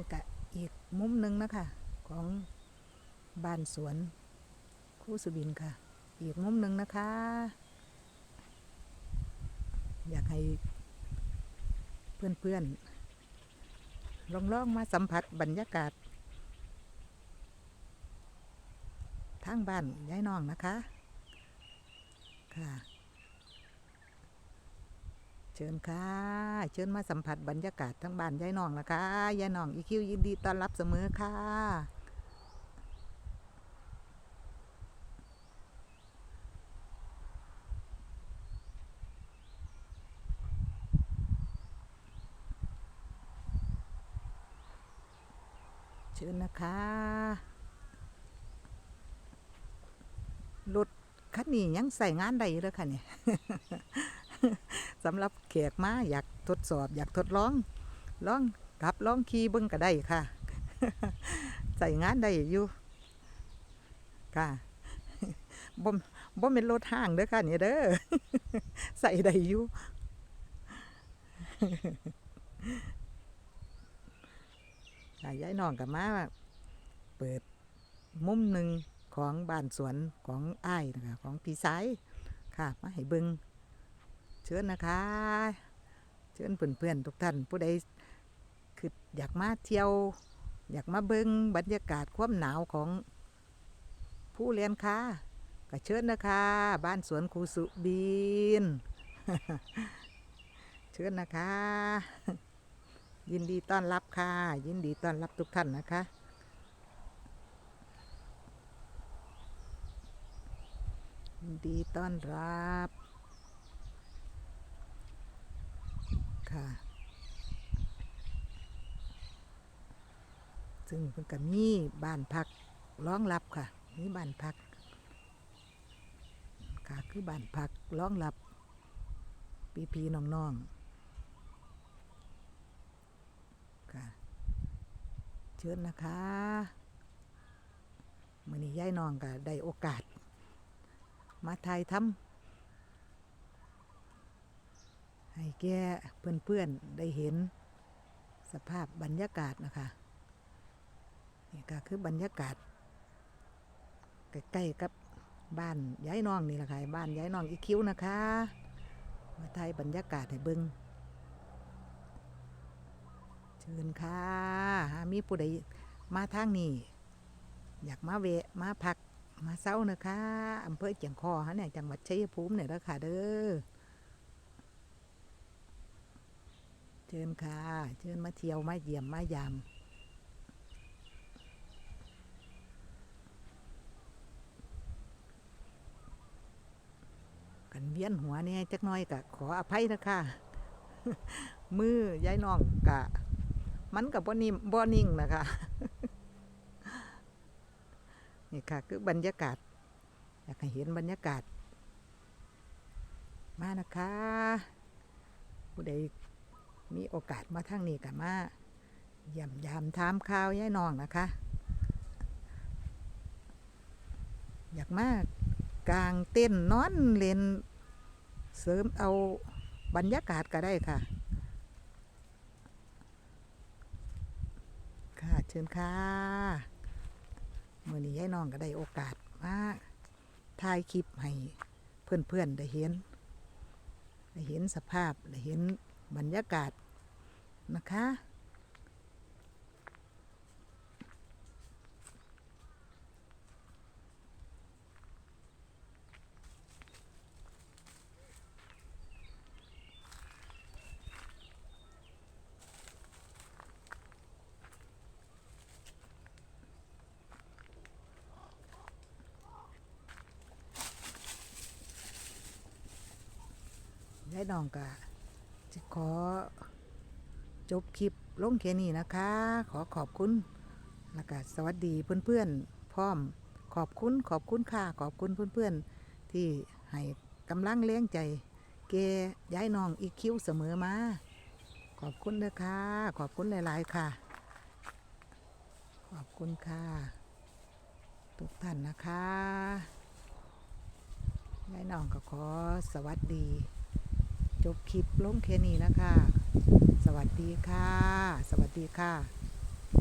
นี่ก็อีกมุมหนึ่งนะคะ ของบ้านสวนคู่สุบินค่ะ อีกมุมหนึ่งนะคะ อยากให้เพื่อนๆลองลองมาสัมผัสบรรยากาศ ทางบ้านย้ายน้องนะคะค่ะ ชิญค่ะ เชิญมาสัมผัสบรรยากาศทั้งบ้านยายน้องนะคะยายน้องอีคิวยินดีต้อนรับเสมอค่ะเชิญนะคะรถคันนี้ยังใส่งานได้เลยค่ะเนี่ย สำหรับแขกมาอยากทดสอบ อยากทดลองลองขับลองขี่เบิ้งก็ได้ค่ะใส่งานได้อยู่ค่ะบ่มบ่เป็นรถห้างเด้อค่ะเนี่ยเด้อใส่ได้อยู่ค่ะย้ายน้องกับมาเปิดมุมหนึ่งของบ้านสวนของอ้ายนะคะของพี่สายค่ะ มาให้เบิง ชิญนะคะ เชิญเพื่อนๆทุกท่าน ผู้ใดคืออยากมาเที่ยว อยากมาเบิงบรรยากาศความหนาวของผู้เรียนค่ะก็เชิญนะคะ บ้านสวนครูสุบิน เชิญนะคะ ยินดีต้อนรับค่ะ ยินดีต้อนรับทุกท่านนะคะยินดีต้อนรับ ค่ะ ซึ่งเพิ่นก็มีบ้านพักรองรับค่ะมีบ้านพัก ค่ะคือบ้านพักรองรับพี่พี่น้องๆค่ะ เชิญนะคะมื่อนี้ย้ายน้องก็ได้โอกาส มาถ่ายทำ ให้แก่เพื่อนๆได้เห็นสภาพบรรยากาศนะคะนี่ก็คือบรรยากาศใกล้ๆกับบ้านย้ายน้องนี่แหละค่ะบ้านย้ายน้องอีคิวนะคะมาถ่ายบรรยากาศให้เบิงเชิญค่ะหามีผู้ใดมาทางนี้อยากมาเวะมาพักมาเศร้านะคะอำเภอเจียงคอฮะเนี่ยจังหวัดชัยภูมิเนี่ยล้วค่ะเด้อ เชิญค่ะ เชิญมาเที่ยวมาเยี่ยมมายามกันเวียนหัวเนี่ยจักน้อยกะขออภัยนะคะมือยายน้องกะ มันกับบ่นิ่มบ่นิ่งนะคะนี่ค่ะ คือบรรยากาศ อยากให้เห็นบรรยากาศ มานะคะผู้ใด มีโอกาสมาทางนี้กันมาเยี่ยมยามถามข่าวยายน้องนะคะ อยากมากลางเต้นนอนเล่นเสริมเอาบรรยากาศก็ได้ค่ะ ค่ะเชิญค่ะเมื่อนี้ยายน้องก็ได้โอกาสมาถ่ายคลิปให้เพื่อนๆได้เห็น ได้เห็นสภาพ ได้เห็น บรรยากาศนะคะยายน้องก็ จะขอจบคลิปลงแค่นี้นะคะ ขอขอบคุณแล้วก็สวัสดีเพื่อนๆพร้อม ขอบคุณขอบคุณค่ะขอบคุณเพื่อนๆ ที่ให้กำลังเลี้ยงใจ เกย้ายน้องอีคิวเสมอมา ขอบคุณนะคะขอบคุณหลาย ๆ ค่ะ ขอบคุณค่ะ ทุกท่านนะคะยายน้องก็ขอสวัสดี จบคลิปลงแค่นี้นะคะ สวัสดีค่ะ สวัสดีค่ะ